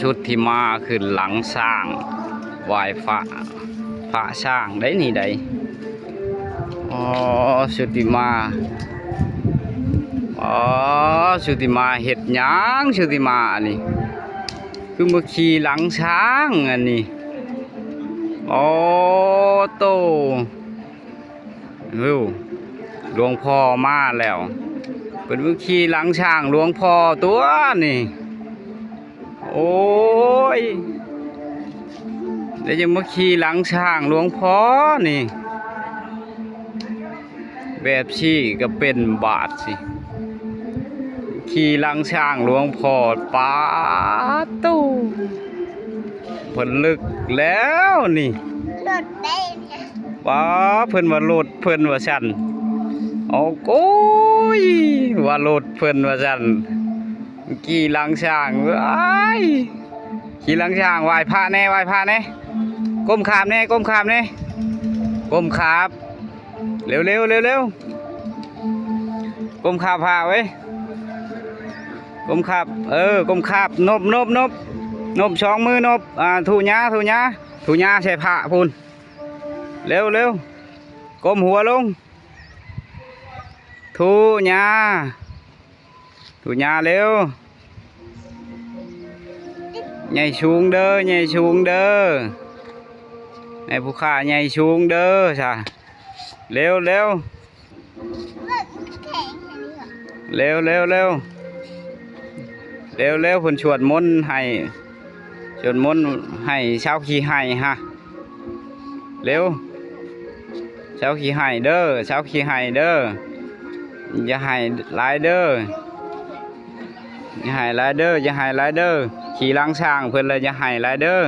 ชุดที่มาคือหลังสร้างไหวายพระพระสร้างได้นี่ได้อ๋อชุดที่มาอ๋อชุดที่มาเห็ดหยังชุดที่มาอันนี้คือมาขี่หลังช้างอันนี้โอ้โตวิวหลวงพ่อมาแล้วเป็นมาขี่หลังช้างหลวงพ่อตัวนี่ โอ้ยแล้วยังมาขี่หลังช้างหลวงพ่อนี่ แบบชี่ก็เป็นบาทสิขี่หลังช้างหลวงพ่อป้าตู้เพิ่นลึกแล้วนี่รถได้เนี่ยป้าเพิ่นว่าโลดเพิ่นว่าสั่นเอาโก้ยว่าโลดเพิ่นว่าสั่น ขี่หลังช้างเอ้ยขี่หลังช้างไหว้พระแน่ไหว้พระแน่ก้มขามแน่ก้มขามแน่ก้มขาบเร็วเร็วเร็วเร็วก้มขาบพาไว้ก้มขับเออก้มขับนบนบนบนบสองมือนบอ่าถูหญ้าถูหญ้าถูหญ้าใส่ผ้าพูนเร็วเร็วก้มหัวลงถูหญ้า ถูหญ้าเร็วใหญ่ชูงเด้อใหญ่ชูงเด้อไอ้ผู้ข้าใหญ่ชูงเด้อจ้ะเร็วเร็วเร็วเร็วเร็วเร็วเร็วเพิ่นชวนมนให้ชวนมนให้ชาวขี้ให้ฮะเร็วชาวขี้ให้เด้อชาวขี้ให้เด้ออย่าให้หลายเด้อ อย่าให้หลเด้ออย่าให้หลเด้อขี่ลังช้างเพิ่นเลยอย่าให้หลเด้อ